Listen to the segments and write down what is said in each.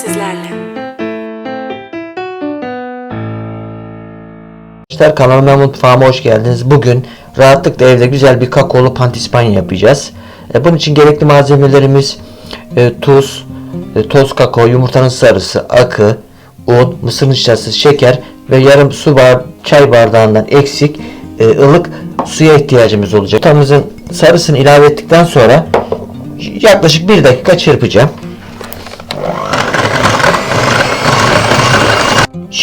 sizlerle. Arkadaşlar kanalıma mutfağıma hoş geldiniz. Bugün rahatlıkla evde güzel bir kakaolu pandispanya yapacağız. E, bunun için gerekli malzemelerimiz e, tuz, e, toz kakao, yumurtanın sarısı, akı, un, mısır nişastası, şeker ve yarım su bar çay bardağından eksik ılık suya ihtiyacımız olacak. Yumurtamızın sarısını ilave ettikten sonra yaklaşık bir dakika çırpacağım.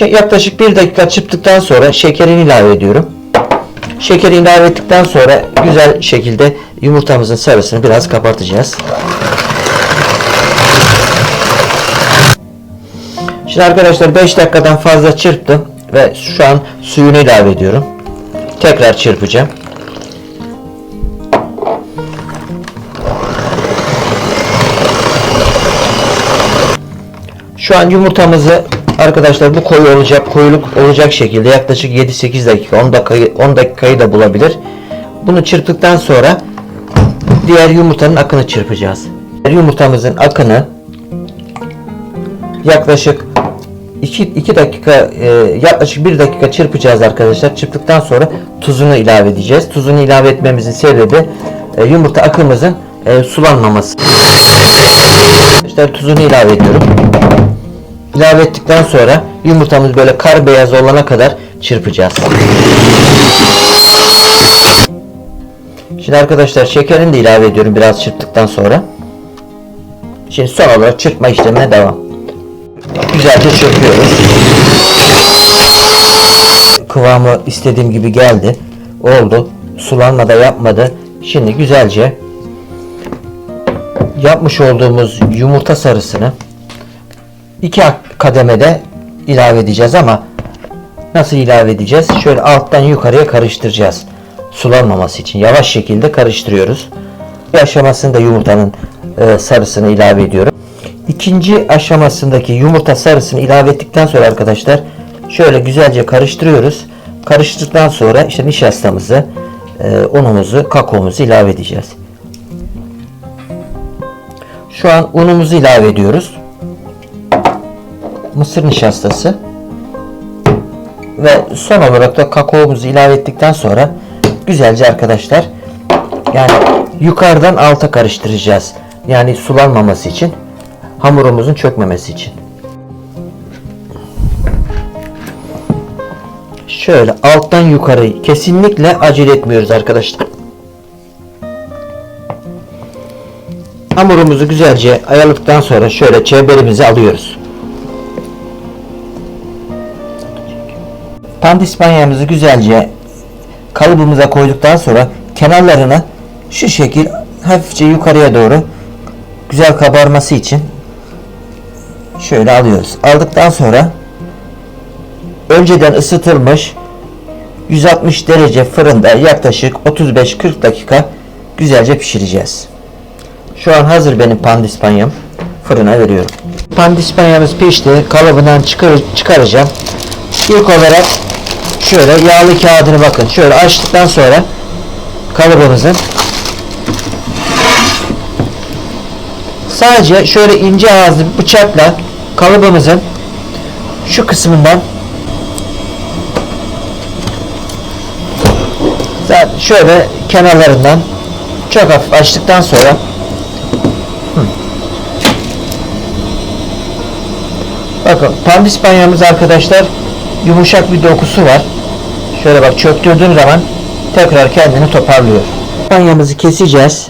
Yaklaşık bir dakika çırptıktan sonra şekerini ilave ediyorum. Şekeri ilave ettikten sonra güzel şekilde yumurtamızın sarısını biraz kapatacağız. Şimdi arkadaşlar 5 dakikadan fazla çırptım ve şu an suyunu ilave ediyorum. Tekrar çırpacağım. Şu an yumurtamızı arkadaşlar bu koyu olacak koyuluk olacak şekilde yaklaşık 7-8 dakika 10 dakikayı 10 dakikayı da bulabilir. Bunu çırptıktan sonra diğer yumurtanın akını çırpacağız. Diğer Yumurtamızın akını yaklaşık 2, 2 dakika e, yaklaşık 1 dakika çırpacağız arkadaşlar. Çırptıktan sonra tuzunu ilave edeceğiz. Tuzunu ilave etmemizin sebebi e, yumurta akımızın e, sulanmaması. Arkadaşlar tuzunu ilave ediyorum. İlave ettikten sonra yumurtamız böyle kar beyaz olana kadar çırpacağız. Şimdi arkadaşlar şekerini de ilave ediyorum biraz çırptıktan sonra. Şimdi son olarak çırpma işlemine devam. Güzelce çırpıyoruz. Kıvamı istediğim gibi geldi. Oldu. Sulanma da yapmadı. Şimdi güzelce yapmış olduğumuz yumurta sarısını iki kademede ilave edeceğiz ama nasıl ilave edeceğiz? Şöyle alttan yukarıya karıştıracağız. Sulanmaması için yavaş şekilde karıştırıyoruz. Bir aşamasında yumurtanın e, sarısını ilave ediyorum. İkinci aşamasındaki yumurta sarısını ilave ettikten sonra arkadaşlar şöyle güzelce karıştırıyoruz. Karıştırdıktan sonra işte nişastamızı, e, unumuzu, kakaomuzu ilave edeceğiz. Şu an unumuzu ilave ediyoruz mısır nişastası ve son olarak da kakaomuzu ilave ettikten sonra güzelce arkadaşlar yani yukarıdan alta karıştıracağız. Yani sulanmaması için hamurumuzun çökmemesi için. Şöyle alttan yukarı kesinlikle acele etmiyoruz arkadaşlar. Hamurumuzu güzelce ayarladıktan sonra şöyle çemberimizi alıyoruz. Pandispanyamızı güzelce kalıbımıza koyduktan sonra kenarlarını şu şekil hafifçe yukarıya doğru güzel kabarması için şöyle alıyoruz. Aldıktan sonra önceden ısıtılmış 160 derece fırında yaklaşık 35-40 dakika güzelce pişireceğiz. Şu an hazır benim pandispanyam. Fırına veriyorum. Pandispanyamız pişti. Kalıbından çıkar çıkaracağım. İlk olarak şöyle yağlı kağıdını bakın. Şöyle açtıktan sonra kalıbımızın sadece şöyle ince ağızlı bir bıçakla kalıbımızın şu kısmından zaten şöyle kenarlarından çok hafif açtıktan sonra bakın pandispanyamız arkadaşlar yumuşak bir dokusu var. Şöyle bak çöktürdüğüm zaman tekrar kendini toparlıyor. Panyamızı keseceğiz.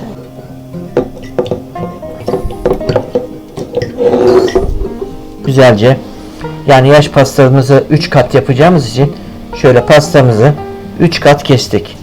Güzelce. Yani yaş pastamızı 3 kat yapacağımız için şöyle pastamızı 3 kat kestik.